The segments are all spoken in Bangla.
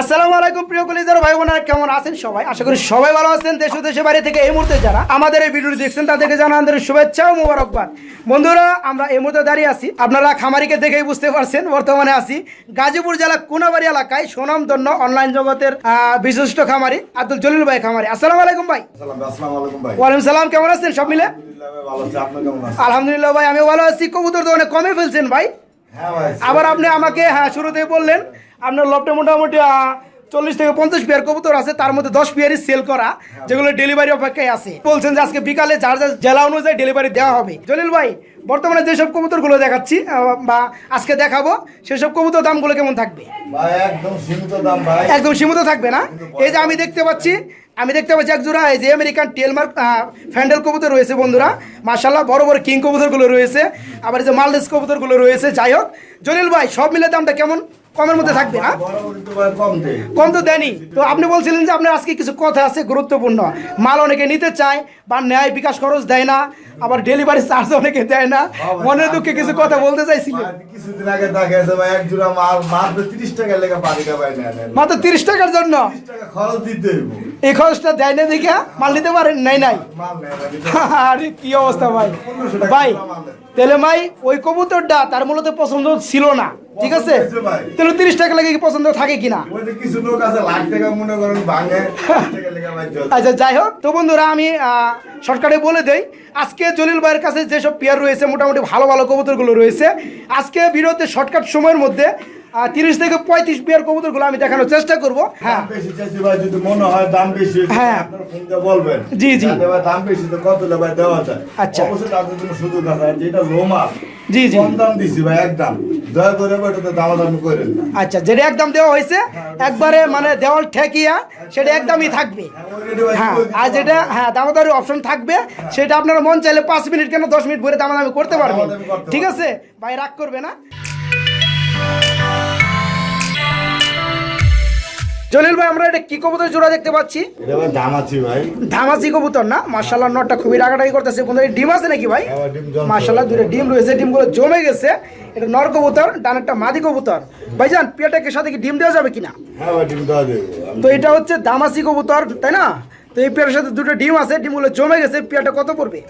আসসালামু আলাইকুম প্রিয় কলিজার ভাই বোনেরা কেমন আছেন সবাই? আশা করি সবাই ভালো আছেন। দেশ ও দেশের বাইরে থেকে এই মুহূর্তে যারা আমাদের এই ভিডিওটি দেখছেন তাদেরকে জানা আন্তরিক শুভেচ্ছা ও মোবারকবাদ। বন্ধুরা আমরা এই মুহূর্তে দাঁড়িয়ে আছি। আপনারা খামারিকে দেখেই বুঝতে পারছেন বর্তমানে আছি গাজীপুর জেলা কোনাবাড়ি এলাকায় সুনামধন্য অনলাইন জগতের বিশিষ্ট খামারি আব্দুল জলিল ভাই খামারি। আসসালামু আলাইকুম ভাই। সালাম আসসালামু আলাইকুম ভাই। ওয়ালাইকুম সালাম কেমন আছেন সব মিলে? আলহামদুলিল্লাহ ভাই, ভালো আছি। আপনি কেমন আছেন? আলহামদুলিল্লাহ ভাই আমি ভালো আছি। কবুতর তো অনেক কমে ফেলছেন ভাই। আবার আপনি আমাকে হ্যাঁ শুরুতেই বললেন আপনার লোভটা মোটামুটি চল্লিশ থেকে পঞ্চাশ পেয়ার কবুতর আছে তার মধ্যে দশ পেয়ারই সেল করা যেগুলো ডেলিভারি অপেক্ষায় আছে। বলছেন যে আজকে বিকালে যার যার জেলা অনুযায়ী ডেলিভারি দেওয়া হবে। জলিল ভাই বর্তমানে যেসব কবুতরগুলো দেখাচ্ছি বা আজকে দেখাবো সেসব কবুতর দামগুলো কেমন থাকবে? একদম সীমিত থাকবে না? এই যে আমি দেখতে পাচ্ছি আমি দেখতে পাচ্ছি এক জোড়া এই যে আমেরিকান টেলমার্ক ফ্যান্ডেল কবুতর রয়েছে বন্ধুরা। মার্শাল্লাহ বড় বড় কিং কবুতরগুলো রয়েছে। আবার এই যে মালদেশ কবুতরগুলো রয়েছে যাই হোক। জলিল ভাই সব মিলে দামটা কেমন? কমের মধ্যে থাকবে না ভাই কম তো দেয়নি। তো আপনি বলছিলেন যে আপনার আজকে কিছু কথা আছে গুরুত্বপূর্ণ। মাল অনেকে নিতে চায় বা ন্যায় বিকাশ খরচ দেয় না আবার ডেলিভারি চার্জ অনেকে দেয় না। মনের দুঃখে কিছু কথা বলতে চাইছিলেন। কিছুদিন আগে দেখাইছে ভাই এক জোড়া মাল মাত্র তিরিশ টাকা লেগে পানিটা ভাই নেন মাত্র তিরিশ টাকার জন্য? তিরিশ টাকা খরচ দিতে হইব। এই খরচটা দেয় না দেখে মাল নিতে পারেন? নাই? নাই। আরে কি অবস্থা ভাই। ভাই তাহলে ভাই ওই কবুতরটা তার মূলত পছন্দ ছিল না। ঠিক আছে। তাহলে তিরিশ টাকা লাগে কি পছন্দ থাকে কিনা মনে। আচ্ছা যাই হোক তো বন্ধুরা আমি শর্টকাটে বলে দেই আজকে জলিল ভাইয়ের কাছে যেসব পেয়ার রয়েছে মোটামুটি ভালো ভালো কবুতরগুলো রয়েছে আজকে ভিডিওতে শর্টকাট সময়ের মধ্যে তিরিশ থেকে পঁয়ত্রিশ কবুতরগুলো আমি দেখানোর চেষ্টা করব। হ্যাঁ। বেশি চাইছি ভাই যদি মনে হয় দাম বেশি হ্যাঁ। আপনারা ফোন দিয়ে বলবেন। জি, জি। দাম বেশি তো কত ভাই দেওয়া যায়। আচ্ছা। অবশ্যই তাদের জন্য সুযোগ আছে যেটা লো জি, জি। কম দাম দিছি ভাই একদম দয়া করে ভাই দামাদামি করেন না। আচ্ছা যেটা একদম দেওয়া হয়েছে একবারে মানে দেওয়াল ঠেকিয়া সেটা একদমই থাকবে। হ্যাঁ আর যেটা হ্যাঁ দামাদারি অপশন থাকবে সেটা আপনারা মন চাইলে পাঁচ মিনিট কেন দশ মিনিট ভরে দামাদামি করতে পারবেন ঠিক আছে? ভাই রাগ করবে না। জলিল ভাই আমরা এটা কি কবুতর জোড়া দেখতে পাচ্ছি? ধামাচি ভাই। কবুতর না? মার্শাল্লাহ নটটা খুবই রাগাটাই করতেছে। বন্ধু ডিম আছে নাকি ভাই? হ্যাঁ। মার্শাল্লাহ দুটো ডিম রয়েছে ডিমগুলো জমে গেছে। এটা নর কবুতর ডানেরটা মাদি কবুতর। ভাইজান পেটাকে সাথে কি ডিম দেওয়া যাবে কিনা? হ্যাঁ ভাই ডিম দেওয়া দেবো তো এটা হচ্ছে দামাসি কবুতর তাই না? তো এই পেয়ারের সাথে দুটো ডিম আছে ডিমগুলো জমে গেছে পেয়ারটা কত পড়বে?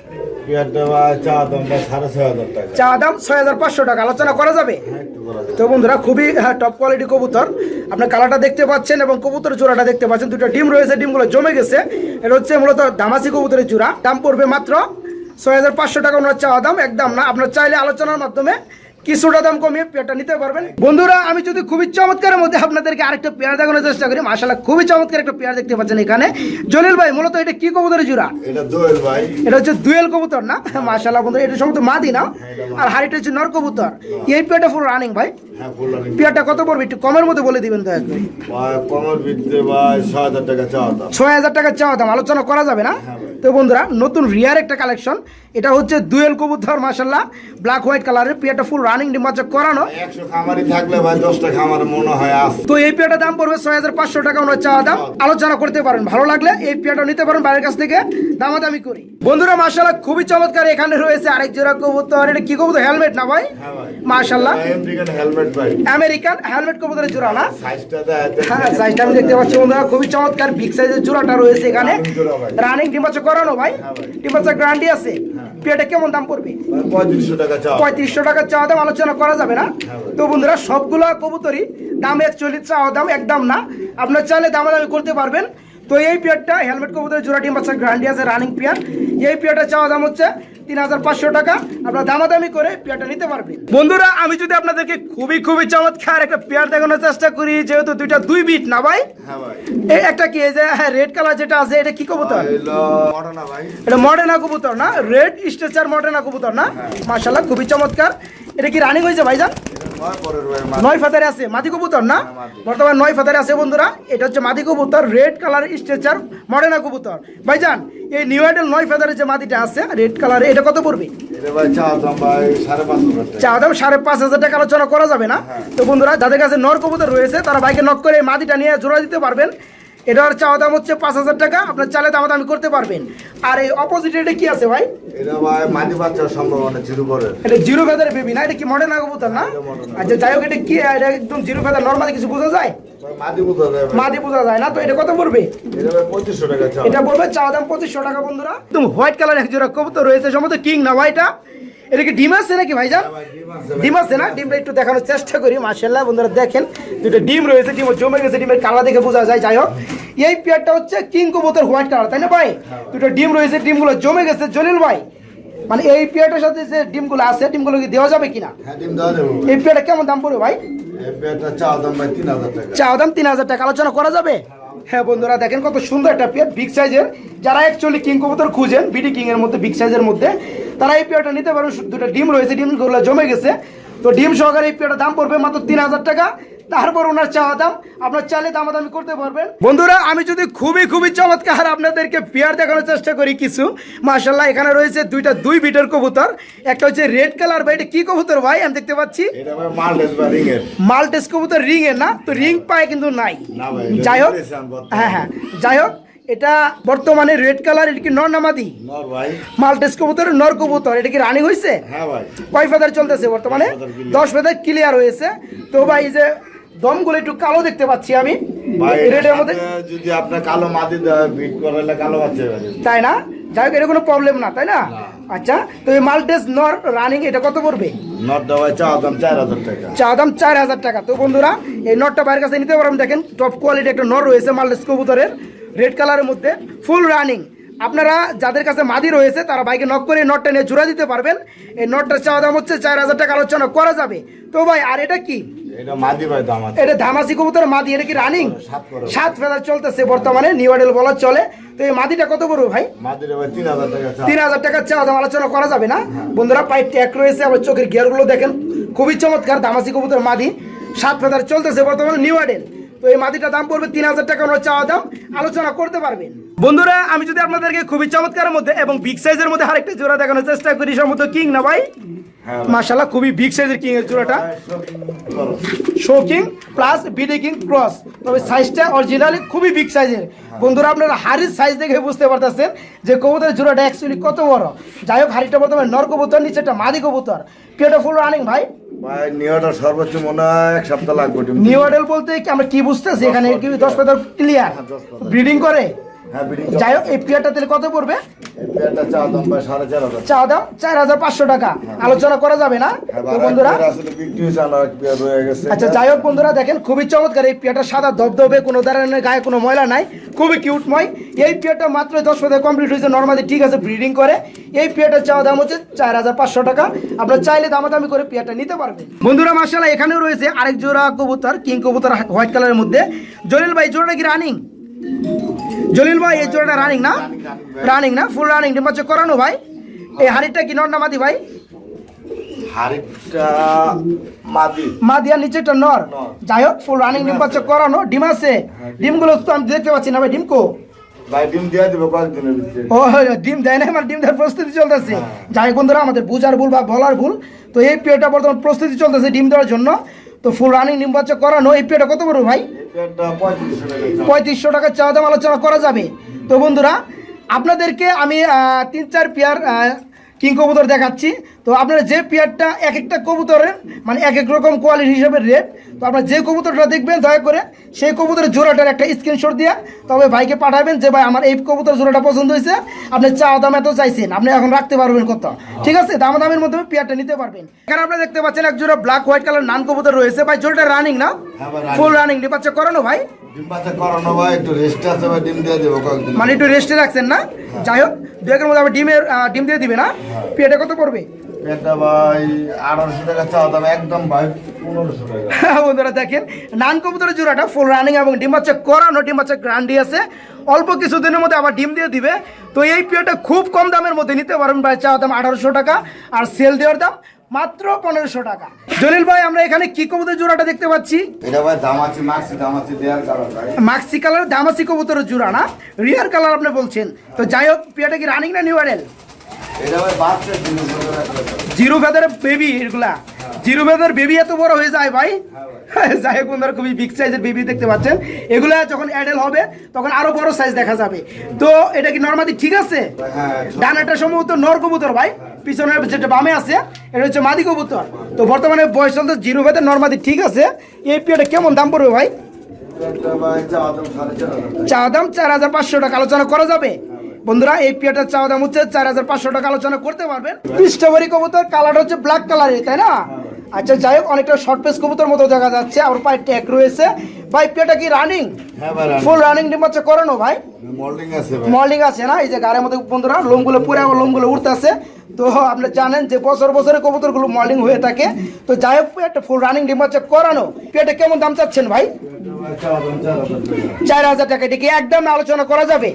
চা দাম ছয় হাজার পাঁচশো টাকা আলোচনা করা যাবে? হ্যাঁ, করা যাবে। তো বন্ধুরা খুবই টপ কোয়ালিটি কবুতর। আপনার কালারটা দেখতে পাচ্ছেন এবং কবুতর জোড়াটা দেখতে পাচ্ছেন। দুটো ডিম রয়েছে ডিমগুলো জমে গেছে। এটা হচ্ছে মূলত দামাসি কবুতরের জোড়া দাম পড়বে মাত্র ছয় হাজার পাঁচশো টাকা ওনার চাওয়া দাম একদম না। আপনার চাইলে আলোচনার মাধ্যমে কিছুটা দাম কমিয়ে পেয়ারটা নিতে পারবেন। বন্ধুরা আমি যদি খুবই চমৎকারের মধ্যে আপনাদেরকে আরেকটা পেয়ার দেখানোর চেষ্টা করি মাসাল্লাহ খুবই চমৎকার একটা পেয়ার দেখতে পাচ্ছেন এখানে। জলিল ভাই মূলত এটা কি কবুতরের জোড়া? এটা দোয়েল ভাই। এটা হচ্ছে দুয়েল কবুতর না? মাশাআল্লাহ বন্ধু এটা সম্ভবত মাদি না? আর হাড়িটা হচ্ছে নর কবুতর। এই পেয়ারটা ফুল রানিং ভাই। হ্যাঁ পেয়ারটা কত পড়বে একটু কমের মধ্যে বলে দিবেন দয়া করে। ভাই ভিত্তিতে ভাই ছয় হাজার টাকা চা দাম। ছয় হাজার টাকা চাওয়া দাম আলোচনা করা যাবে না? হ্যাঁ তো বন্ধুরা নতুন রিয়ার একটা কালেকশন এটা হচ্ছে দুয়েল কবুতর মাশাল্লাহ ব্ল্যাক হোয়াইট কালারের পেয়ারটা ফুল রানিং ডিম্বাচক করানো। থাকলে ভাই দশটা খামার মনে হয় তো এই পেয়ারটার দাম পড়বে ছয় হাজার পাঁচশো টাকা ওনার চাওয়া দাম। আলোচনা করতে পারেন ভালো লাগলে এই পেয়ারটা নিতে পারেন বাইরের কাছ থেকে। দামাদামি করি। বন্ধুরা মাশাল্লাহ খুবই চমৎকার এখানে রয়েছে আরেক জোড়া কবুতর। এটা কি কবুতর? হেলমেট না ভাই? মাশাল্লাহ আমেরিকান হেলমেট কবুতরের জোড়া না? হ্যাঁ সাইজটা আমি দেখতে পাচ্ছি বন্ধুরা খুবই চমৎকার বিগ সাইজের জোড়াটা রয়েছে এখানে। রানিং ডিম্বাচক করানো ভাই? হ্যাঁ ভাই। ডিম্বাচক গ্যারান্টি আছে? পেয়ারটা কেমন দাম পড়বে? পঁয়ত্রিশশো টাকা চাওয়া দাম আলোচনা করা যাবে না। হ্যাঁ। তো বন্ধুরা সবগুলো কবুতরই দাম একচল্লিশ চাওয়া দাম একদম না। আপনার চাইলে দামাদামি করতে পারবেন। তো এই পেয়ারটা হেলমেট কবুতরের জোড়া ডিম বাচ্চা গ্যারান্টি আছে রানিং পেয়ার। এই পেয়ারটা চাওয়া দাম হচ্ছে তিন হাজার পাঁচশো টাকা আপনার দামাদামি করে পেয়ারটা নিতে পারবেন। বন্ধুরা আমি যদি আপনাদেরকে খুবই খুবই চমৎকার একটা পেয়ার দেখানোর চেষ্টা করি যেহেতু দুইটা দুই বিট না ভাই? হ্যাঁ এই একটা কি এই যে রেড কালার যেটা আছে এটা কি কবুতর? এটা মডার্না কবুতর না? রেড স্ট্রেচার মডার্না কবুতর না? মাশাল্লাহ খুবই চমৎকার। এটা কি রানিং হয়েছে ভাইজান? নয় ফাতারে আছে মাদি কবুতর না? হ্যাঁ। বর্তমান নয় ফাতারে আছে বন্ধুরা এটা হচ্ছে মাদি কবুতর রেড কালার স্ট্রেচার মডার্না কবুতর। ভাইজান এই নিউ আইডল নয় ফেদারের যে মাটিটা আছে রেড কালারে এটা কত পড়বে? চা দাম সাড়ে পাঁচ হাজার টাকা। চা দাম সাড়ে পাঁচ হাজার টাকা আলোচনা করা যাবে না। হ্যাঁ। তো বন্ধুরা যাদের কাছে নর কবুতর রয়েছে তারা বাইকে নক করে মাটিটা নিয়ে জোড়া দিতে পারবেন। এটার চাওয়া দাম হচ্ছে পাঁচ হাজার টাকা। আপনার চালে দাম দামি করতে পারবেন। আর এই অপোজিট এটা কি আছে ভাই? এটা ভাই মাটি বাচ্চার সম্ভাবনা জিরো করে এটা জিরো ফেদার বেবি না? এটা কি মডার্ন কবুতর না? আচ্ছা যাই হোক এটা কি এটা একদম জিরো ফেদার নর্মালি কিছু বোঝা যায়? ভাই ভাই? মাদি বোঝা যায় না? তো এটা কত পড়বে? এটা ভাই পড়বে দাম পঁচিশশো টাকা বন্ধুরা। একদম হোয়াইট কালার এক জোড়া কবুতর রয়েছে সম্ভবত কিং না ভাইটা এটা? কি ডিম আছে নাকি ভাইজান? ভাই, ডিম আছে ডিম আছে না? ডিমটা একটু দেখানোর চেষ্টা করি মার্শাল্লাহ বন্ধুরা দেখেন দুটো ডিম রয়েছে ডিম জমে গেছে ডিমের কালার দেখে বোঝা যায়। যাই হোক এই পেয়ারটা হচ্ছে কিং কবুতর হোয়াইট কালার তাই না ভাই? দুটো ডিম রয়েছে ডিমগুলো জমে গেছে জলিল ভাই। মানে এই পেয়ারটার সাথে যে ডিমগুলো আছে ডিমগুলো কি দেওয়া যাবে কিনা? হ্যাঁ এই পেয়ারটা কেমন দাম পড়বে ভাই? চা দাম তিন হাজার টাকা আলোচনা করা যাবে? হ্যাঁ বন্ধুরা, দেখেন কত সুন্দর একটা পেয়ার বিগ সাইজের যারা অ্যাকচুয়ালি কিং কবুতর খুঁজেন বিডি কিং এর মধ্যে বিগ সাইজের মধ্যে, তারা এই পেয়ারটা নিতে পারেন। দুটো ডিম রয়েছে, ডিমগুলো জমে গেছে। তো ডিম সহকারে এই পেয়ারটার দাম পড়বে মাত্র তিন হাজার টাকা। তারপর ওনার চাওয়া দাম আপনার চাইলে দামাদামি করতে পারবেন। বন্ধুরা আমি যদি খুবই খুবই চমৎকার আপনাদেরকে পেয়ার দেখানোর চেষ্টা করি কিছু। মাশাল্লাহ এখানে রয়েছে দুইটা দুই বিটের কবুতর। একটা হচ্ছে রেড কালার ভাই এটা কি কবুতর ভাই? আমি দেখতে পাচ্ছি। এটা ভাই মার্লেস বা রিং এর মাল্টেস কবুতর রিং এর না তো রিং পায় কিন্তু নাই। না ভাই, এটা যাই হোক হ্যাঁ হ্যাঁ। যাই হোক এটা বর্তমানে রেড কালার এটা কি নর নামাদি নর ভাই। মাল্টেস কবুতর নর কবুতর। এটা কি রানিং হয়েছে হ্যাঁ ভাই। কয় ফেদার চলতেছে বর্তমানে। দশ ফেদার ক্লিয়ার হয়েছে। তো ভাই যে দমগুলো একটু কালো দেখতে পাচ্ছি আমি। রেডের মধ্যে যদি আপনার কালো মাটি দেয় বিট করালে কালো বাচ্চা তাই না? যাই হোক এটা কোনো প্রবলেম না তাই না? আচ্ছা তো এই মাল্টেস নর রানিং এটা কত পড়বে? নট দেওয়ায় চাও দাম চার হাজার টাকা। চা দাম চার হাজার টাকা। তো বন্ধুরা এই নটটা বাইরের কাছে নিতে পারবেন দেখেন টপ কোয়ালিটি একটা নট রয়েছে মাল্টেস কবুতরের। রেড কালারের মধ্যে ফুল রানিং আপনারা যাদের কাছে মাদি রয়েছে তারা বাইকে নক করে নটটা নিয়ে জোড়া দিতে পারবেন। এই নটটার চাওয়া দাম হচ্ছে চার হাজার টাকা আলোচনা করা যাবে। তো ভাই আর এটা কি? এটা ধামাসি কবুতর মাদি এটা কি রানিং সাত ফেদার চলতেছে বর্তমানে নিউ আইডেল বলার চলে। তো এই মাদিটা কত পড়বে ভাই? তিন হাজার টাকা চাওয়া। দাম আলোচনা করা যাবে না? বন্ধুরা পাইপ ট্যাক রয়েছে আবার চোখের গিয়ারগুলো দেখেন। খুবই চমৎকার দামাসি কবুতর মাদি। সাত ফেদার চলতেছে বর্তমানে নিউ আডেল তো এই মাদিটার দাম পড়বে তিন হাজার টাকা চাওয়া দাম। আলোচনা করতে পারবেন। বন্ধুরা আমি যদি আপনাদেরকে খুবই চমৎকারের মধ্যে এবং বিগ সাইজের মধ্যে আরেকটা জোড়া দেখানোর চেষ্টা করি সম্ভবত কিং না ভাই? হ্যাঁ মাশাল্লাহ খুবই বিগ সাইজের কিং এর জোড়াটা। Show king plus BD king cross তবে সাইজটা অরিজিনালি খুবই বিগ সাইজের বন্ধুরা আপনারা হাড়ির সাইজ দেখে বুঝতে পারতেছেন যে কবুতরের জোড়াটা অ্যাকচুয়ালি কত বড়। যাই হোক হাড়িটা বর্তমানে নর কবুতর নিচে একটা মাদি কবুতর। পেটা ফুল রানিং ভাই? ভাই নিয়টা সর্বোচ্চ মনে হয় এক সপ্তাহ লাগবে। বলতে কি আমরা কি বুঝতেছি? এখানে কি দশ পেতার ক্লিয়ার হ্যাঁ। ব্রিডিং করে? হ্যাঁ যাই হোক এই পেয়ারটা তাহলে কত পড়বে? চা দাম চার হাজার। পাঁচশো টাকা। আলোচনা করা যাবে না হ্যাঁ বন্ধুরা? আচ্ছা যাই হোক বন্ধুরা দেখেন খুবই চমৎকার। এই পেয়ারটা সাদা ধবধবে কোনো ধরনের গায়ে কোনো ময়লা নাই খুবই কিউটময় এই পেয়ারটা মাত্র দশ পেয়ার কমপ্লিট হয়েছে নর্মালি ঠিক আছে ব্রিডিং করে। এই পেয়ারটার চাওয়া দাম হচ্ছে চার হাজার পাঁচশো টাকা। আপনার চাইলে দামাদামি করে পেয়ারটা নিতে পারবেন। বন্ধুরা মাসাল্লাহ এখানেও রয়েছে আরেক জোড়া কবুতর কিং কবুতর হোয়াইট কালারের মধ্যে। জলিল ভাই জোড়াটা কি রানিং জলিল ভাই এই জোড়াটা রানিং না? রানিং না? ফুল রানিং ডিম্বাচ্ছ করানো ভাই। এই হাড়িটা কি নর না মাদি ভাই? হাড়িটা মাদি। মা দিয়ার নিচে নর। যাই হোক ফুল রানিং ডিম পাচ্ছে করানো। ডিম আছে। ডিমগুলো তো আমি দেখতে পাচ্ছি না ভাই ডিম কো? ভাই ডিম দিয়ে না আমার ডিম দেওয়ার প্রস্তুতি চলতেছে। হ্যাঁ। যাই বন্ধুরা আমাদের বুঝার ভুল বা বলার ভুল তো এই পেয়েটা বর্তমান প্রস্তুতি চলতেছে ডিম দেওয়ার জন্য। তো ফুল রানিং বাচ্চা করানো এই পেয়ারটা কত বড় ভাই? পঁয়ত্রিশশো টাকা চাওয়া। দাম আলোচনা করা যাবে। তো বন্ধুরা আপনাদেরকে আমি তিন চার পেয়ার কিং কবুতর দেখাচ্ছি। তো আপনারা যে পেয়ারটা এক একটা কবুতরের মানে এক এক রকম কোয়ালিটি হিসাবে রেট তো আপনারা যে কবুতরটা দেখবেন দয়া করে সেই কবুতরের জোড়াটার একটা স্ক্রিনশট দিয়ে তবে ভাইকে পাঠাবেন যে ভাই আমার এই কবুতর জোড়াটা পছন্দ হয়েছে। আপনি চা দাম এত চাইছেন আপনি এখন রাখতে পারবেন কত? ঠিক আছে? দাম দামের মধ্যে পেয়ারটা নিতে পারবেন। এখানে আপনারা দেখতে পাচ্ছেন এক জোড়া ব্ল্যাক হোয়াইট কালার নান কবুতর রয়েছে। ভাই জোড়াটা রানিং না? হ্যাঁ। ফুল রানিং ডিপাচ্ছে করানো ভাই? ডিম করানো ভাই একটু রেস্ট আছে ডিম দিয়ে দেবো মানে একটু রেস্টে রাখছেন না? যাই হোক দু একের মধ্যে আবার ডিমের ডিম দিয়ে দিবে না? পেটে কত পড়বে? পেয়ারটা ভাই আঠারোশো টাকা চাও দাম একদম ভাই বন্ধুরা দেখেন নান কবুতরের জোড়াটা ফুল রানিং এবং ডিম বাচ্চা করানো ডিম বাচ্চা গ্রান্ডি আছে। অল্প কিছুদিনের মধ্যে আবার ডিম দিয়ে দিবে। তো এই পেয়ারটা খুব কম দামের মধ্যে নিতে পারবেন ভাই চাওয়া দাম আঠারোশো টাকা। আর সেল দেওয়ার দাম মাত্র পনেরোশো টাকা। জলিল ভাই আমরা এখানে কি কবুতরের জোড়াটা দেখতে পাচ্ছি? মাক্সি কালার দামাসি কবুতরের জোড়া না? রিয়ার কালার আপনি বলছেন। তো যাই হোক পেয়ারটা কি রানিং না নিউ আডেল জিরো ফেদার বেবি এগুলা। জিরো বেদের বেবি এত বড় হয়ে যায় ভাই। যাই হোক বন্ধুরা খুবই বিগ সাইজের বেবি দেখতে পাচ্ছেন। এগুলো যখন অ্যাডেল হবে তখন আরও বড় সাইজ দেখা যাবে। তো এটা কি নর্মালি ঠিক আছে? হ্যাঁ ডানাটা সম্ভবত নর কবুতর ভাই। পিছনের যেটা বামে আছে এটা হচ্ছে মাদি কবুতর। তো বর্তমানে বয়স চলতে জিরো বেদের নর্মাদি ঠিক আছে। এই পিওটা কেমন দাম পড়বে ভাই? চা দাম চার হাজার পাঁচশো টাকা। আলোচনা করা যাবে? বন্ধুরা এই পিয়াটার চাওয়া দাম হচ্ছে চার হাজার পাঁচশো টাকা। আলোচনা করতে পারবেন। স্ট্রবেরি কবুতর কালারটা হচ্ছে ব্ল্যাক কালারের তাই না? আচ্ছা যাই হোক অনেকটা শর্ট পেস কবুতর মতো দেখা যাচ্ছে। আর পায়ে ট্যাক রয়েছে। ভাই পিয়াটা কি রানিং হ্যাঁ ফুল রানিং ডিম হচ্ছে করানো ভাই? মল্ডিং আছে ভাই। মর্নিং আছে না? এই যে গাড়ির মধ্যে বন্ধুরা লোমগুলো পুরো লোমগুলো উঠতেছে তো আপনি জানেন যে বছর বছরে কবুতরগুলো মর্নিং হয়ে থাকে। তো যাই হোক, একটা ফুল রানিং ডিম হচ্ছে করানো। পেটে কেমন দাম চাচ্ছেন ভাই? চার হাজার টাকা চার হাজার টাকা এটি কি একদম আলোচনা করা যাবে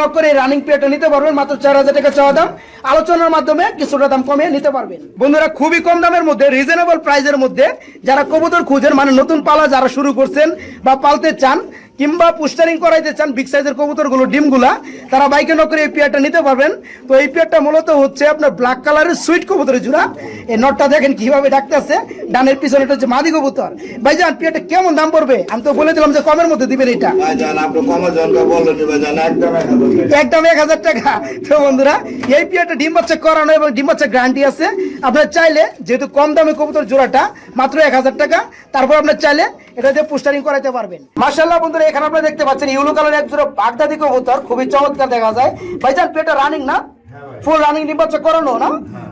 নক করে রানিং নিতে পারবেন, মাত্র চার হাজার টাকা দাম। আলোচনার মাধ্যমে কিছুটা দাম নিতে পারবেন। বন্ধুরা, খুবই কম দামের মধ্যে রিজনেবল প্রাইসের মধ্যে যারা কবুতর খুঁজেন মানে নতুন পালা যারা শুরু করছেন বা পালতে চান কিংবা পুস্টারিং করাইতে চান বিগ সাইজের কবুতরগুলো ডিমগুলা তারা বাইকে নকরে এই পেয়ারটা নিতে পারবেন। তো এই পেয়ারটা মূলত হচ্ছে আপনার ব্ল্যাক কালারের সুইট কবুতরের জোড়া। এই নটটা দেখেন কীভাবে ডাকতেছে। ডানের পিছনে এটা হচ্ছে মাদি কবুতর। ভাইজান পেয়ারটা কেমন দাম পড়বে? আমি তো বলে দিলাম যে কমের মধ্যে দিবেন এটা। ভাই ভাই একদম এক হাজার টাকা। তো বন্ধুরা এই পিয়ারটা ডিম বাচ্চা করানো এবং ডিম বাচ্চা গ্যারান্টি আছে। আপনার চাইলে যেহেতু কম দামে কবুতর জোড়াটা মাত্র এক হাজার টাকা। তারপর আপনার চাইলে এটা দিয়ে পোস্টারিং করাইতে পারবেন। মার্শাল্লাহ বন্ধুরা এখানে আপনারা দেখতে পাচ্ছেন ইউলো কালার এক জোড়া বাগদাদি কবুতর খুবই চমৎকার দেখা যায়। ভাইজান পেটা রানিং না? ফুল রানিং বাচ্চা করানো না?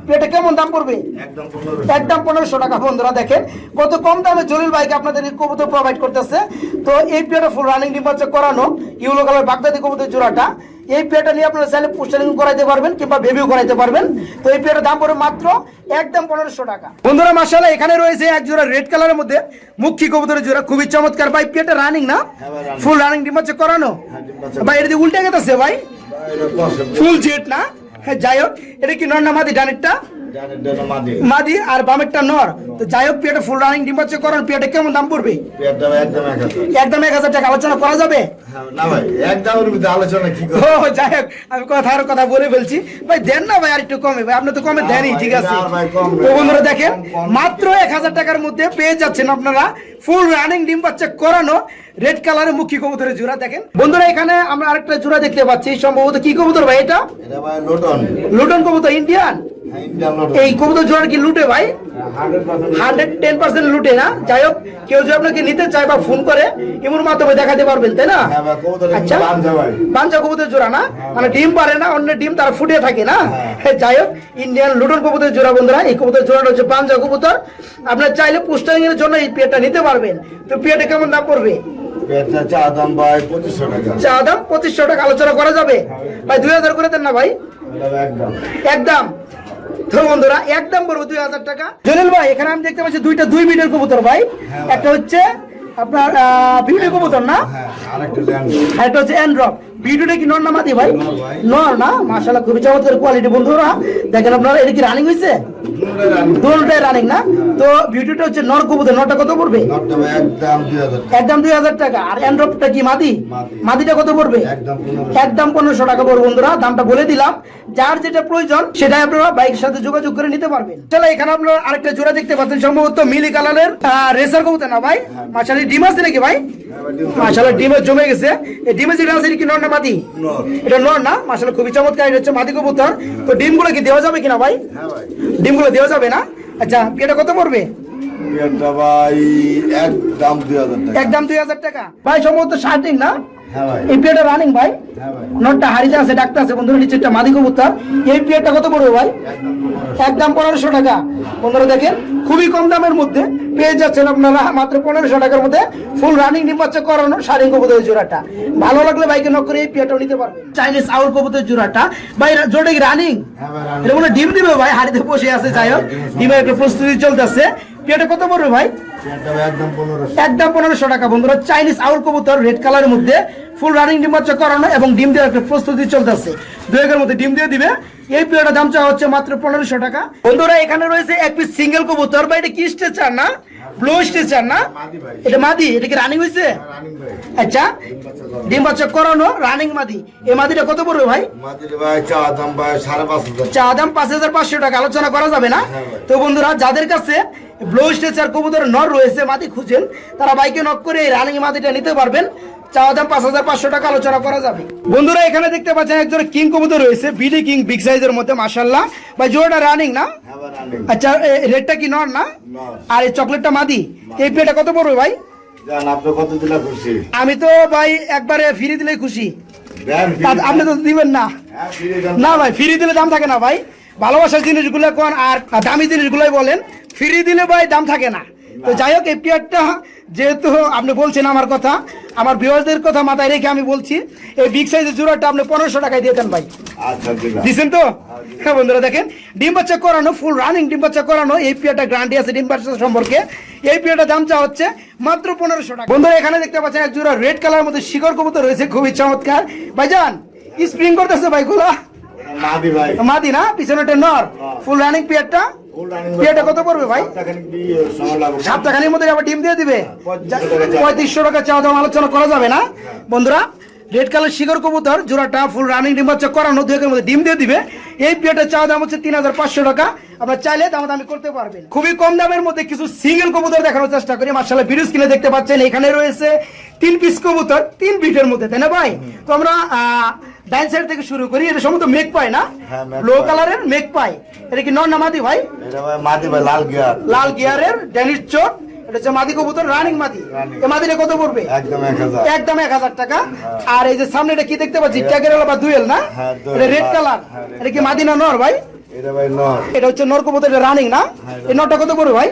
পেটে কেমন দাম করবে একদম পনেরো একদম পনেরোশো টাকা বন্ধুরা দেখেন। কত কম দামে জলিল ভাইকে আপনাদের এই কবুতর প্রোভাইড করতেছে। তো এই পেটা ফুল রানিং বাচ্চা করানো ইউলো কালার বাগদাদি কবুতর জোড়াটা। এই পেয়ারটা নিয়ে আপনারা চাইলে পোস্টারিং করাইতে পারবেন কিংবা ভেভিউ করাইতে পারবেন। তো এই পেয়ারের দাম পড়বে মাত্র একদম পনেরোশো টাকা। বন্ধুরা মাসাল্লাহ এখানে রয়েছে এক জোড়া রেড কালারের মধ্যে মুখী কবুতরের জোড়া। খুবই চমৎকার। ভাই পেয়ারটা রানিং না? হ্যাঁ। ফুল রানিং ডিম হচ্ছে করানো? হ্যাঁ, ভাই এটা দিয়ে উল্টে গেতেছে ভাই? ভাই, ফুল জেট না? হ্যাঁ যাই হোক এটা কি নর না মাদি ডানেরটা? মাদি। আর বামেরটা নর। তো যাই হোক পিয়াটা ফুল রানিং ডিম বাচ্চা করান পিয়াটা কেমন দাম পড়বে? একদম এক হাজার। টাকা আলোচনা করা যাবে? হ্যাঁ, না ভাই একদমের মধ্যে আলোচনা কি ও করে যাই হোক আমি কথার কথা বলে ফেলছি। ভাই দেন না ভাই আর একটু কমে। ভাই আপনি তো কমে দেনই ঠিক আছে? তো বন্ধুরা দেখেন। মাত্র এক হাজার টাকার মধ্যে পেয়ে যাচ্ছেন আপনারা ফুল রানিং ডিম বাচ্চা করানো রেড কালারের মুখী কবুতরের জোড়া দেখেন। বন্ধুরা এখানে আমরা আরেকটা জোড়া দেখতে পাচ্ছি। সম্ভবত কি কবুতর ভাই এটা? লোটন। লুটন কবুতর ইন্ডিয়ান? এই কবুতর জোড়া কি লুটে ভাই? হান্ড্রেড টেন পার্সেন্ট লুটে না? যাই হোক কেউ যদি আপনাকে নিতে চায় বা ফোন করে এমন মাধ্যমে দেখাতে পারবেন তাই না? হ্যাঁ আচ্ছা। বাঞ্জা কবুতর জোড়া না? মানে ডিম পারে না অন্য ডিম তারা ফুটে থাকে না? যাই হোক ইন্ডিয়ান লুটন কবুতর জোড়া বন্ধুরা এই কবুতর জোড়াটা হচ্ছে বাঞ্জা কবুতর। আপনার চাইলে পোস্টারিং এর জন্য এই পেয়ারটা নিতে পারবেন। তো পেয়ারটা কেমন দাম পড়বে? চা দাম ভাই পঁচিশশো টাকা। চা দাম পঁচিশশো টাকা আলোচনা করা যাবে? ভাই দুই হাজার করে দেন না ভাই? একদম। বন্ধুরা একদম বলব দুই হাজার টাকা জলিল ভাই এখানে আমি দেখতে পাচ্ছি দুইটা দুই মিটার কবুতর হ্যাঁ ভাই। একটা হচ্ছে আপনার কবুতর না? হ্যাঁ আর একটা হচ্ছে অ্যান্ড্রপ ভিডিওটা কি নর না মাদি ভাই? নর না? মাশাআল্লাহ খুবই চমৎকার কোয়ালিটি বন্ধুরা। দেখেন আপনারা এটা কি রানিং হয়েছে দুটোটাই রানিং না? তো ভিডিওটা হচ্ছে নর কবুতর। নরটা কত পড়বে? একদম দুই হাজার টাকা। আর অ্যান্ড্রপটা কি মাদি? মাদি। মাদিটা কত পড়বে? একদম পনেরোশো। একদম পনেরোশো টাকা পড়বে বন্ধুরা। দামটা বলে দিলাম। যার যেটা প্রয়োজন সেটাই আপনারা বাইকের সাথে যোগাযোগ করে নিতে পারবেন। চলো এখানে আপনারা আরেকটা জোড়া দেখতে পাচ্ছেন সম্ভবত মিলি কালারের রেসার কবুতর না ভাই? মাশাআল্লাহ ডিম আছে নাকি ভাই? মাশাআল্লাহ ডিমে জমে গেছে। এই ডিমে যেটা আছে কি নর না মাদি। এটা নর না? মাশাআল্লাহ খুবই চমৎকার। এটা হচ্ছে মাদি কবুতর। তো ডিমগুলো কি দেওয়া যাবে কিনা ভাই? হ্যাঁ ভাই। ডিমগুলো দেওয়া যাবে না? আচ্ছা এটা কত পড়বে? ভাই একদম দুই হাজার টাকা। একদম দুই হাজার টাকা। ভাই সম্ভবত শার্টিং না? এই পেটা রানিং ভাই? হ্যাঁ নটটা হারিতে আছে ডাক্তার আছে বন্ধুরা মাদি কবুতর। এই কত পড়বে ভাই? একদম পনেরোশো। টাকা। বন্ধুরা দেখেন খুবই কম দামের মধ্যে পেয়ে যাচ্ছেন আপনারা মাত্র পনেরোশো টাকার মধ্যে ফুল রানিং ডিম করানো শাড়ি কবুতরের জোড়াটা। ভালো লাগলে বাইকে নক করে এই পেয়ারটাও নিতে পারবেন। চাইনিজ আউল কবুতরের জোড়াটা। ভাই জোড়া রানিং হ্যাঁ ভাই রানি। এটা মনে ডিম দিবে ভাই হাড়িতে বসে আছে যাই হোক। ডিমের একটা প্রস্তুতি চলতেছে। পেয়ারটা কত পড়বে ভাই? একদম পনেরোশো। টাকা। বন্ধুরা চাইনিজ আউল কবুতর রেড কালারের মধ্যে ফুল রানিং ডিম বাচ্চা করানো এবং ডিম দেওয়ার একটা প্রস্তুতি চলতেছে। দুয়েকের মধ্যে ডিম দিয়ে দিবে। এই পিরিয়ডের দাম চাওয়া হচ্ছে মাত্র পনেরোশো টাকা। বন্ধুরা এখানে রয়েছে এক পিস সিঙ্গেল কবুতর। বা এটা কি স্ট্রেচার না? ব্লু স্টেচার না? এটা মাদি? এটা কি রানিং হয়েছে আচ্ছা। ডিম বাচ্চা করানো রানিং মাদি। এই মাদিটা কত পড়বে ভাই? চা দাম পাঁচ হাজার। চা দাম পাঁচ হাজার পাঁচশো টাকা। আলোচনা করা যাবে না? হ্যাঁ তো বন্ধুরা যাদের কাছে ব্লু স্টেচার কবুতর নর রয়েছে মাদি খুঁজেন। তারা বাইকে নক করে এই রানিং মাদিটা নিতে পারবেন। চাওয়া দাম পাঁচ হাজার পাঁচশো টাকা আলোচনা করা যাবে। বন্ধুরা এখানে দেখতে পাচ্ছেন একজন কিং কবুতর রয়েছে বিডি কিং বিগ সাইজের মধ্যে মাসাল্লাহ ভাই জোড়াটা রানিং না? হ্যাঁ আচ্ছা রেডটা কি নর না? আর এই চকলেটটা মাদি? এই পেটা কত পড়বে ভাই? দিলা আমি তো ভাই একবারে ফিরে দিলেই খুশি। আপনি তো দিবেন না। হ্যাঁ না ভাই ফ্রি দিলে দাম থাকে না ভাই। ভালোবাসার জিনিসগুলো কোন আর দামি জিনিসগুলোই বলেন। ফ্রি দিলে ভাই দাম থাকে না। তো যাই হোক এই পেয়ারটা যেহেতু আপনি বলছেন আমার কথা আমার বিবাহদের কথা মাথায় রেখে আমি বলছি এই বিগ সাইজের জোড়াটা আপনি পনেরোশো টাকায় দিয়ে দেন ভাই। আচ্ছা দিলাম দিচ্ছেন তো? হ্যাঁ বন্ধুরা দেখেন ডিম বাচ্চা করানো ফুল রানিং ডিম বাচ্চা করানো এই পিয়াটা গ্যারান্টি আছে ডিম বাচ্চা সম্পর্কে। এই পিয়াটা দাম চা হচ্ছে মাত্র পনেরোশো টাকা। বন্ধুরা এখানে দেখতে পাচ্ছেন এক জোড়া রেড কালার মধ্যে শিকড় কবুতর রয়েছে খুবই চমৎকার। ভাইজান স্প্রিং করতেছে ভাইগুলো। মাদি না পিছনে নর। ফুল রানিং পিয়ারটা রানিং কত পড়বে ভাই? সপ্তাহখানির মধ্যে আবার ডিম দিয়ে দিবে? পঁয়ত্রিশশো টাকা চাওয়া। পঁয়ত্রিশশো টাকা চাওয়া দাম আলোচনা করা যাবে না? বন্ধুরা রেড কালার শিকড় কবুতর জোড়াটা ফুল রানিং ডিম বাচ্চা করানো দু একের মধ্যে ডিম দিয়ে দিবে। এই পিয়ারটা চাওয়া দাম হচ্ছে তিন হাজার পাঁচশো টাকা। আপনার চাইলে দাম দামি করতে পারবেন। খুবই কম দামের মধ্যে কিছু সিঙ্গেল কবুতর দেখানোর চেষ্টা করি। মার্শাল্লাহ ভিডিও স্ক্রিনে দেখতে পাচ্ছেন এখানে রয়েছে তিন পিস কবুতর তিন বিটের মধ্যে তাই না ভাই? তো আমরা ডাইন সাইড থেকে শুরু করি। এটা সম্ভবত মেঘ পায় না? হ্যাঁ, লো কালারের মেঘ পায়। এটা কি নর না মাদি ভাই? ভাই মাদি ভাই লাল গিয়ার। লাল গিয়ারের ড্যানিশ চোট এটা হচ্ছে মাদি কবুতর রানিং মাদি। মাদিটা কত পড়বে? একদম এক হাজার। একদম টাকা। আর এই যে সামনে এটা কি দেখতে পাচ্ছি? ট্যাগের বা দুয়েল না? হ্যাঁ, এটা রেড কালার হ্যাঁ, এটা কি মাদি না নর ভাই? এটা ভাই নর। এটা হচ্ছে নর কবুতর এটা রানিং না? হ্যাঁ, এই নরটা কত পড়বে ভাই?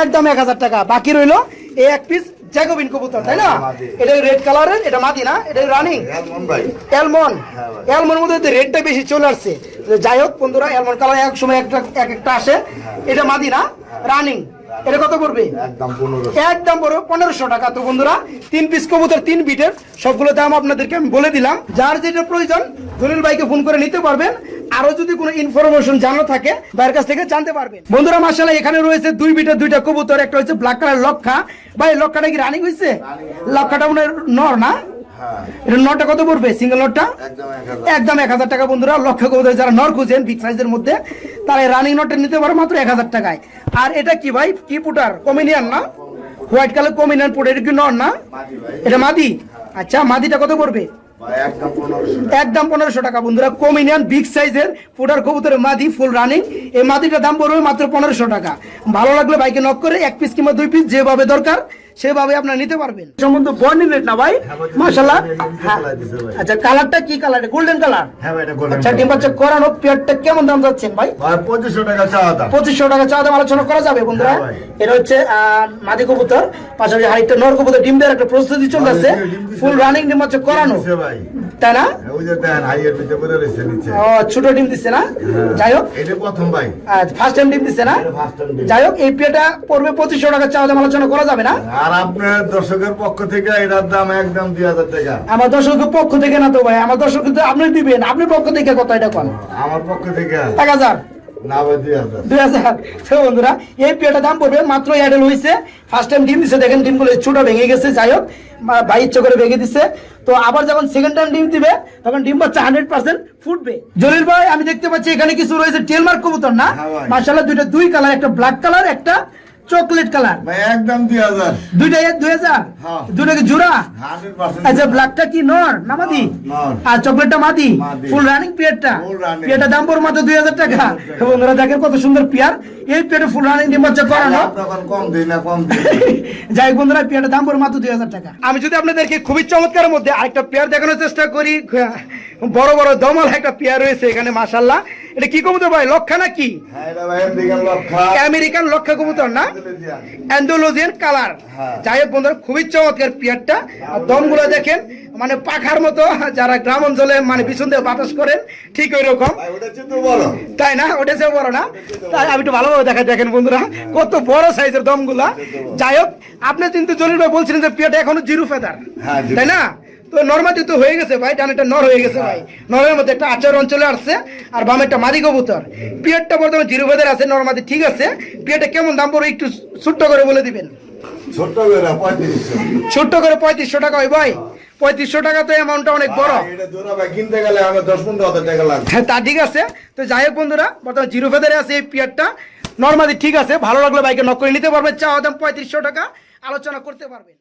একদম টাকা। বাকি রইল এই এক পিস জ্যাকোবিন কবুতর তাই না? হ্যাঁ। এটা রেড কালারের এটা মাদি না? এটা রানিং অ্যালমন হ্যাঁ অ্যালমন মধ্যে রেডটা বেশি চলে আসছে। যাই হোক বন্ধুরা অ্যালমন কালার এক সময় একটা এক একটা আসে। এটা মাদি না? রানিং এটা কত পড়বে? একদম পনেরো একদম পনেরোশো টাকা। তো বন্ধুরা তিন পিস কবুতর তিন বিটের সবগুলো দাম আপনাদেরকে আমি বলে দিলাম। যার যেটা প্রয়োজন দলিল ভাইকে ফোন করে নিতে পারবেন। আরও যদি কোনো ইনফরমেশন জানা থাকে ভাইয়ের কাছ থেকে জানতে পারবেন। বন্ধুরা মাসাল্লাহ এখানে রয়েছে দুই বিটের দুইটা কবুতর। একটা হচ্ছে ব্ল্যাক কালার লক্ষা। ভাই লক্ষাটা কি রানিং হয়েছে লক্ষাটা মনে হয় নর না? হ্যাঁ এটা নটটা কত পড়বে? সিঙ্গেল নটটা? একদম এক হাজার। টাকা বন্ধুরা। লক্ষ কবুতর যারা নর খুঁজেন বিগ সাইজের মধ্যে তারা রানিং নটটা নিতে পারে মাত্র এক হাজার টাকায়। আর এটা কি ভাই? কি পুটার? কমিনিয়ান না? হোয়াইট কালার কমিনিয়ান পুটার এটা কি নর না? এটা মাদি? আচ্ছা মাদিটা কত পড়বে? একদম পনেরোশো টাকা। বন্ধুরা। কমিনিয়ান বিগ সাইজের পুটার কবুতরের মাদি ফুল রানিং এই মাদিটার দাম পড়বে মাত্র পনেরোশো টাকা। ভালো লাগলে বাইকে নক করে এক পিস কিংবা দুই পিস যেভাবে দরকার সেভাবে আপনারা নিতে পারবেন। সম্বন্ধ বর্নিং রেট না ভাই? মাশাল্লাহ হ্যাঁ। আচ্ছা কালারটা কি কালার? Golden colour? হ্যাঁ ভাই এটা গোল্ডেন আচ্ছা ডিম বাচ্চা করানো পেয়ারটা কেমন দাম যাচ্ছেন ভাই? ভাই পঁচিশশো টাকা চাওয়া দাম। পঁচিশশো টাকা চাওয়া দাম আলোচনা করা যাবে বন্ধুরা। হ্যাঁ এটা হচ্ছে মাদি কবুতর। পাশাপাশি হাইটটা নর কবুতর ডিম দেওয়ার একটা প্রস্তুতি চলতেছে ফুল রানিং ডিম বাচ্চা করানো। ভাই। তাই না? ওই যে দেন হাইয়ের ভিতরে পরে রয়েছে নিচে। ও, ছোট ডিম দিচ্ছে না? যাই হোক। এটা প্রথম ভাই। ফার্স্ট টাইম ডিম দিচ্ছে না। যাই হোক এই পেয়ারটা পড়বে পঁচিশশো টাকা চাওয়া দাম আলোচনা করা যাবে না? আর আপনার দর্শকের পক্ষ থেকে এটার দাম একদম দুই হাজার টাকা। আমার দর্শকের পক্ষ থেকে না তো ভাই আমার দর্শক কিন্তু আপনি দিবেন আপনি পক্ষ থেকে কত এটা কন? আমার পক্ষ থেকে? এক হাজার। দুই হাজার। তো বন্ধুরা এই পেয়ারটা দাম পড়বে মাত্র অ্যাডেল হয়েছে ফার্স্ট টাইম ডিম দিছে দেখেন ডিমগুলো ছোট ভেঙে গেছে যাই হোক ভাই ইচ্ছে করে ভেঙে দিছে। তো আবার যখন সেকেন্ড টাইম ডিম দিবে তখন ডিম বাচ্চা হান্ড্রেড পার্সেন্ট ফুটবে। জলিল ভাই আমি দেখতে পাচ্ছি এখানে কিছু রয়েছে টেলমার্ক কবুতর না? হ্যাঁ। মার্শাল্লাহ দুইটা দুই কালার একটা ব্ল্যাক কালার একটা চকলেট কালার। ভাই একদম দুই হাজার। দুইটা এক দুই হাজার? হ্যাঁ। দুইটা কি জোড়া? হান্ড্রেড পার্সেন্ট আচ্ছা ব্ল্যাকটা কি নর না মাদি? নর। আর চকলেটটা মাদি। ফুল রানিং পিয়ারটা পিয়ারটা দাম পড়ে মাত্র দুই হাজার টাকা। বন্ধুরা দেখেন কত সুন্দর পিয়ার। এই পিয়ারটা ফুল রানিং ডিম বাচ্চা করানো। কম দিই না কম দিই। যাই বন্ধুরা পেয়ারটা দাম পড়ে মাত্র দুই হাজার টাকা। আমি যদি আপনাদেরকে খুবই চমৎকারের মধ্যে আরেকটা পেয়ার দেখানোর চেষ্টা করি বড় বড় দমল একটা পেয়ার রয়েছে এখানে মাসাল্লাহ এটা কি কবুতর ভাই? লক্ষা না কি হ্যাঁ এমদিকে আমেরিকান লক্ষা। কবুতর না? Andalusian colour. যাই হোক বন্ধুরা খুবই চমৎকার পিয়ারটা। আর দমগুলো দেখেন মানে পাখার মতো যারা গ্রাম অঞ্চলে মানে পিছন দিয়ে বাতাস করেন ঠিক ওই রকম তাই না? ওটা সে বড় না? তাই আমি একটু ভালোভাবে দেখা দেখেন বন্ধুরা কত বড় সাইজের দমগুলা। যাই হোক আপনি কিন্তু জলিল ভাই বলছিলেন যে পিয়াটা এখনও জিরো ফেদার হ্যাঁ, তাই না? তো নর্মাদি তো হয়ে গেছে ভাই ডানেরটা নর হয়ে গেছে ভাই। নরের মধ্যে একটা আচার অঞ্চলে আসছে আর বামে একটা মাদি কবুতর। পিয়ারটা বর্তমানে জিরো ভেদের আছে নর্মাদি ঠিক আছে। পিয়ারটা কেমন দাম পড়বে একটু ছোট্ট করে বলে দিবেন? ছোট্ট করে পঁয়ত্রিশশো। ছোট্ট করে পঁয়ত্রিশশো টাকা হয় ভাই। পঁয়ত্রিশশো টাকা তো অ্যামাউন্টটা অনেক বড়। কিনতে গেলে আমার দশ পনেরো হাজার টাকা লাগবে। হ্যাঁ তা ঠিক আছে। তো যাই হোক বন্ধুরা বর্তমানে জিরো ফেদারে আছে এই পিয়ারটা নর্মালি ঠিক আছে ভালো লাগল বাইকে নক করে নিতে পারবেন। চাওয়া দাম পঁয়ত্রিশশো টাকা। আলোচনা করতে পারবেন।